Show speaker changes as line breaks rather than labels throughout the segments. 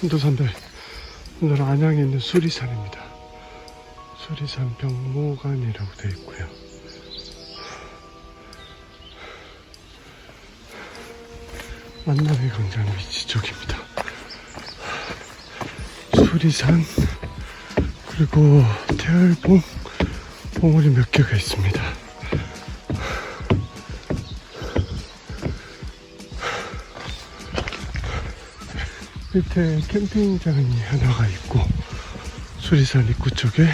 한도선들 오늘 안양에 있는 수리산입니다. 수리산 병모관이라고 되어 있고요. 만남의 광장 위치 쪽입니다. 수리산 그리고 태열봉 봉우리 몇 개가 있습니다. 밑에 캠핑장이 하나가 있고 수리산 입구 쪽에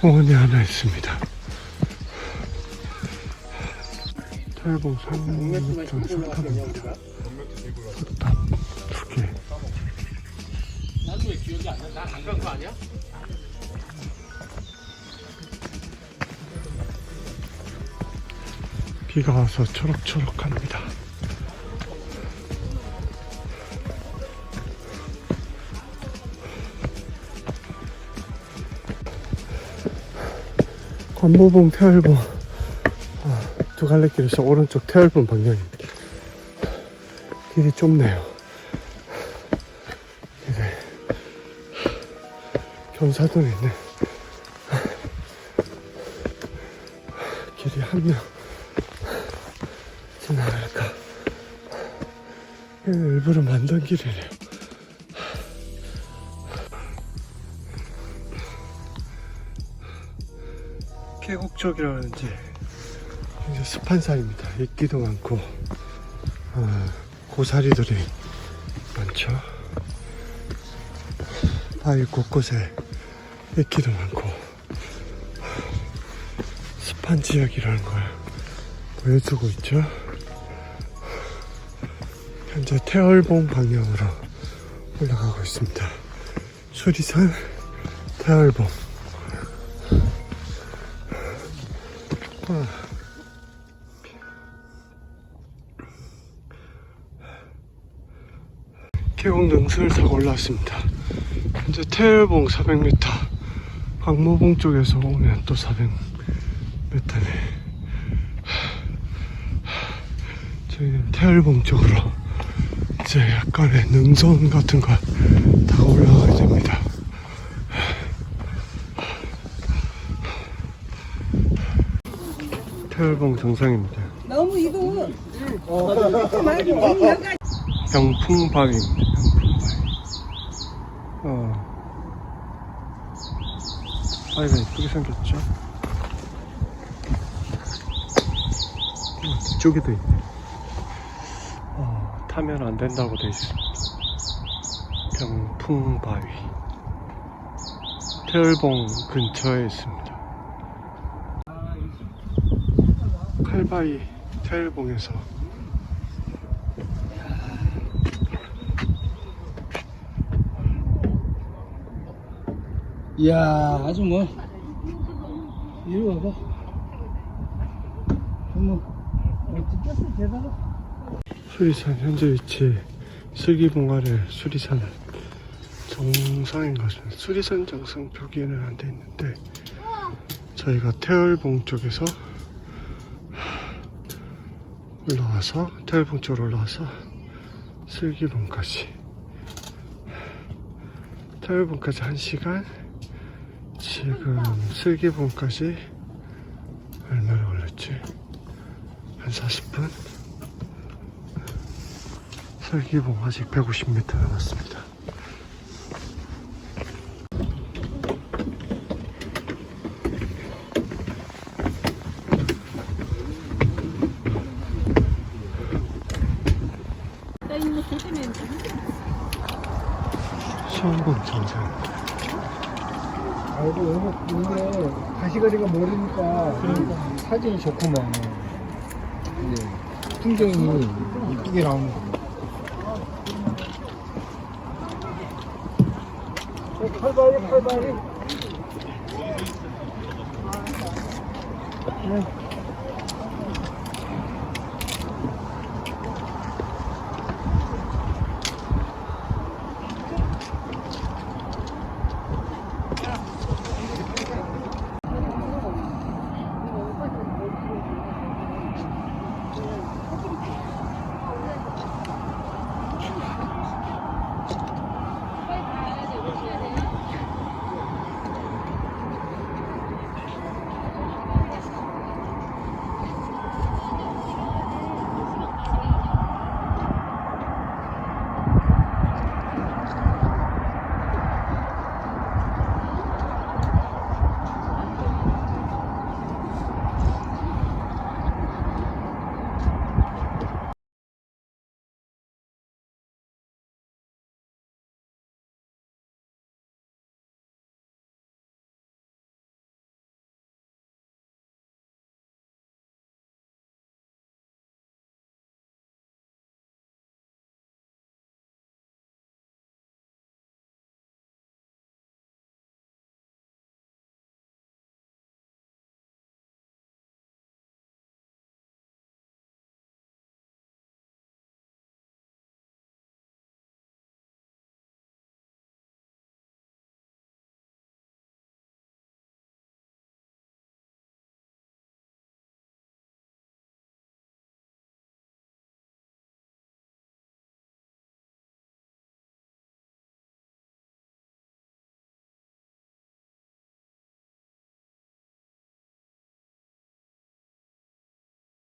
공원이 하나 있습니다. 산맥전 석탑입니다. 석탑 두 개.
난왜 기억이 안 나? 난안 간 거 아니야?
비가 와서 초록초록합니다. 관모봉 태열봉 아, 두 갈래 길에서 오른쪽 태열봉 방향입니다. 길이 좁네요. 길에 경사도에 있네. 길이 한 명. 지나갈까? 일부러 만든 길이래요. 계곡 쪽이라는지 이제 습한 산입니다. 이끼도 많고 어, 고사리들이 많죠. 바위 곳곳에 이끼도 많고 습한 지역이라는 걸 보여주고 있죠. 현재 태월봉 방향으로 올라가고 있습니다. 수리산 태월봉. 계곡 능선을 타고 올라왔습니다. 현재 태월봉 400m, 광모봉 쪽에서 오면 또 400m네. 저희는 태열봉 쪽으로 이제 약간의 능선 같은 걸 타고 올라가야 됩니다. 태열봉 정상입니다.
너무 이거 어, 말고
병풍바위입니다. 병풍바위. 어. 바위가 이쁘게 생겼죠? 어, 뒤쪽에도 있네. 어, 타면 안 된다고 돼 있습니다. 병풍바위. 태열봉 근처에 있습니다. 칼바위 태열봉에서
이야 아주 뭐 이리 와봐 어머 어떻게 대단하
수리산 현재 위치 슬기봉 아래 수리산 정상인 것 같습니다. 수리산 정상 표기는 안 돼 있는데 저희가 태월봉 쪽에서 올라와서 태월봉 쪽으로 올라와서 슬기봉까지 태월봉까지 1시간 지금 슬기봉까지 얼마나 걸렸지? 한 40분? 설기봉 아직 150m 남았습니다. 수원봉 정상.
아이고 여기 이게 가시거리가 모르니까 사진이 좋구만 예. 풍경이 이쁘게 나오는 거 팔발이 팔발이 네.